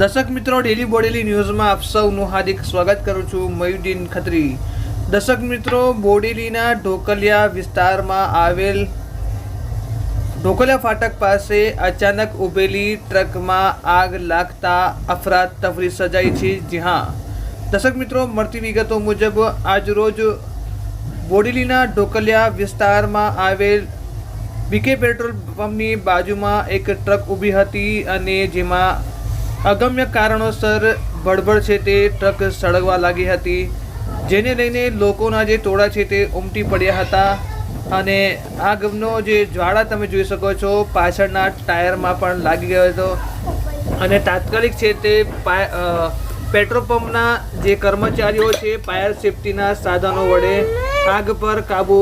દર્શક મિત્રો ડેલી બોડેલી ન્યૂઝમાં આપ સૌનું હાર્દિક સ્વાગત કરું છું મયુદ્દીન ખત્રી. દર્શક મિત્રો બોડેલીના ઢોકલિયા વિસ્તારમાં આવેલ ઢોકલિયા ફાટક પાસે અચાનક ઊભેલી ટ્રકમાં આગ લાગતા અફરાતફરી સજાઈ છે. જી હા. દર્શક મિત્રો, મળતી વિગતો મુજબ આજરોજ બોડેલીના ઢોકલિયા વિસ્તારમાં આવેલ બીકે પેટ્રોલ પંપની બાજુમાં એક ટ્રક ઊભી હતી અને જેમાં અગમ્ય કારણોસર ભડભડ છે તે ટ્રક સળગવા લાગી હતી, જેને લઈને લોકોના જે ટોળા છે તે ઉમટી પડ્યા હતા અને આગનો જે જ્વાળા તમે જોઈ શકો છો, પાછળના ટાયરમાં પણ લાગી ગયો હતો. અને તાત્કાલિક છે તે પેટ્રોલ પંપના જે કર્મચારીઓ છે, ફાયર સેફટીના સાધનો વડે આગ પર કાબુ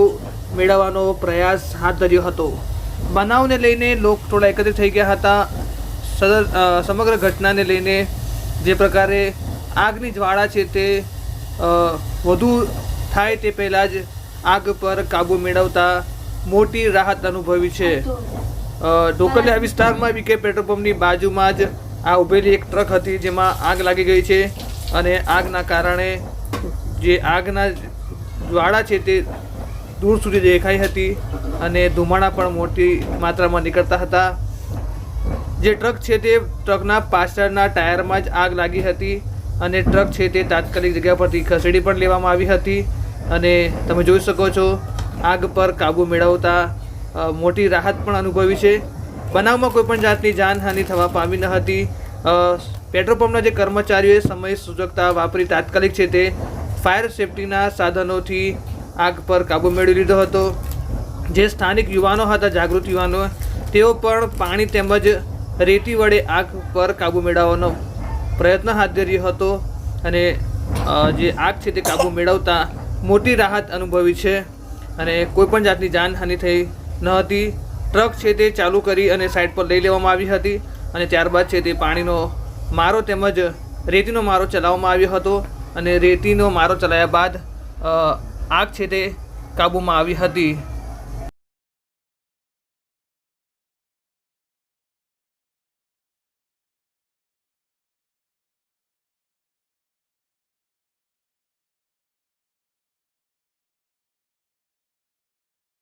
મેળવવાનો પ્રયાસ હાથ ધર્યો હતો. બનાવને લઈને લોક થોડા એકત્રિત થઈ ગયા હતા સદર સમગ્ર ઘટનાને લઈને જે પ્રકારે આગની જ્વાળા છે તે વધુ થાય તે પહેલાં જ આગ પર કાબુ મેળવતા મોટી રાહત અનુભવી છે. ઢોકલિયા વિસ્તારમાં બીકે પેટ્રોલ પંપની બાજુમાં જ આ ઊભેલી એક ટ્રક હતી જેમાં આગ લાગી ગઈ છે અને આગના કારણે જે આગના જ્વાળા છે તે દૂર સુધી દેખાઈ હતી અને ધુમાડા પણ મોટી માત્રામાં નીકળતા હતા. જે ટ્રક છે તે ટ્રકના પાછળના ટાયરમાં જ આગ લાગી હતી અને ટ્રક છે તે તાત્કાલિક જગ્યા પરથી ખસેડી પણ લેવામાં આવી હતી અને તમે જોઈ શકો છો, આગ પર કાબુ મેળવતા મોટી રાહત પણ અનુભવી છે. બનાવમાં કોઈ પણ જાતની જાનહાનિ થવા પામી ન હતી. પેટ્રોલ પંપના જે કર્મચારીઓએ સમય સૂચકતા વાપરી તાત્કાલિક છે તે ફાયર સેફટીના સાધનોથી આગ પર કાબુ મેળવી લીધો હતો. જે સ્થાનિક યુવાનો હતા, જાગૃત યુવાનો, તેઓ પણ પાણી તેમજ રેતી વડે આગ પર કાબુ મેળવવાનો પ્રયત્ન હાથ ધર્યો હતો અને જે આગ છે તે કાબુ મેળવતા મોટી રાહત અનુભવી છે અને કોઈ પણ જાતની જાનહાનિ થઈ ન હતી. ટ્રક છે તે ચાલુ કરી અને સાઈડ પર લઈ લેવામાં આવી હતી અને ત્યારબાદ છે તે પાણીનો મારો તેમજ રેતીનો મારો ચલાવવામાં આવ્યો હતો અને રેતીનો મારો ચલાવ્યા બાદ આગ છે તે કાબૂમાં આવી હતી.